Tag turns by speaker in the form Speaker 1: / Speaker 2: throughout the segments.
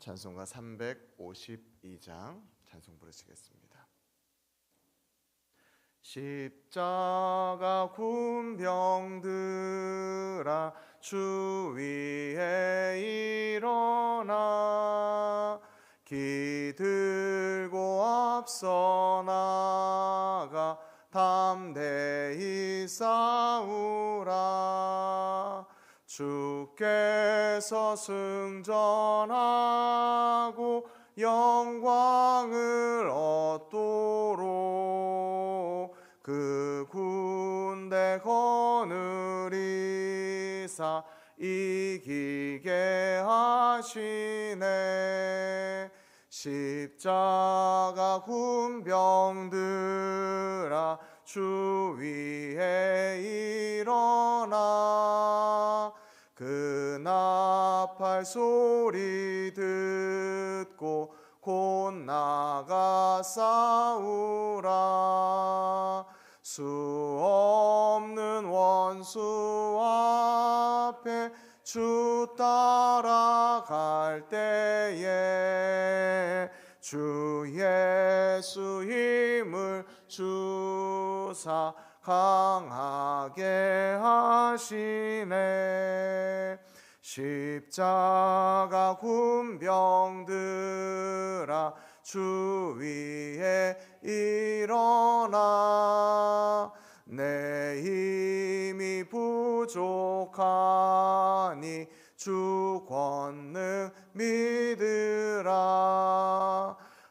Speaker 1: 찬송가 352장 찬송 부르시겠습니다. 십자가 군병들아 주 위에 일어나 기 들고 앞서 나가 담대히 싸우라 주께서 승전하고 영광을 얻도록 그 군대 거느리사 이기게 하시네. 십자가 군병들아 주 위에 일어나 소리 듣고 곧 나가 싸우라. 수 없는 원수 앞에 주 따라갈 때에 주 예수 힘을 주사 강하게 하시네 십자가 군병들아 주 위에 일어나. 내 힘이 부족하니 주 권능 믿으라.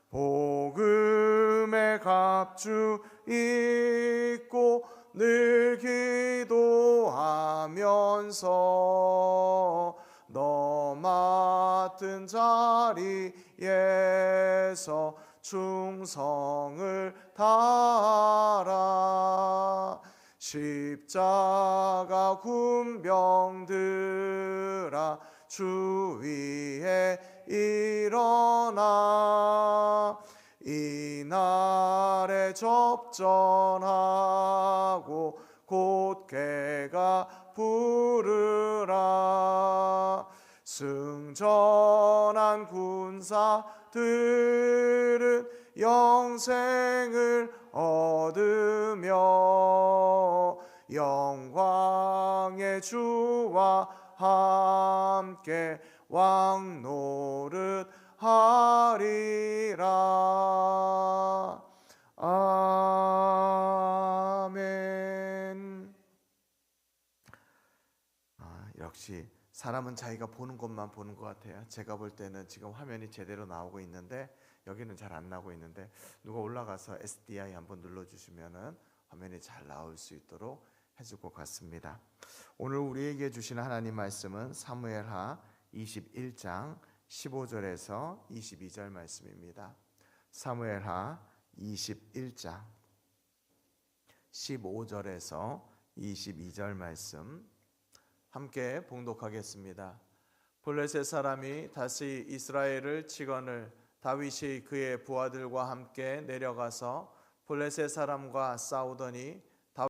Speaker 1: 복음의 갑주 입고 늘 기도 하면서 너 맡은 자리에서 충성을 다하라. 십자가 군병들아 주 위에 일어나. 이날에 접전하고 곧개가 부르라. 승전한 군사들은 영생을 얻으며 영광의 주와 함께 왕노릇 하리라. 아멘 아, 역시 사람은 자기가 보는 것만 보는 것 같아요 제가 볼 때는 지금 화면이 제대로 나오고 있는데 여기는 잘 안 나오고 있는데 누가 올라가서 SDI 한번 눌러주시면은 화면이 잘 나올 수 있도록 해줄 것 같습니다 오늘 우리에게 주시는 하나님 말씀은 사무엘하 21장 15절에서 22절 말씀입니다. 사무엘하 21장 15절에서 22절 말씀 함께 봉독하겠습니다. 블레셋 사람이 다시 이스라엘을 치거늘 다윗이 그의 부하들과 함께 내려가서 블레셋 사람과 싸우더니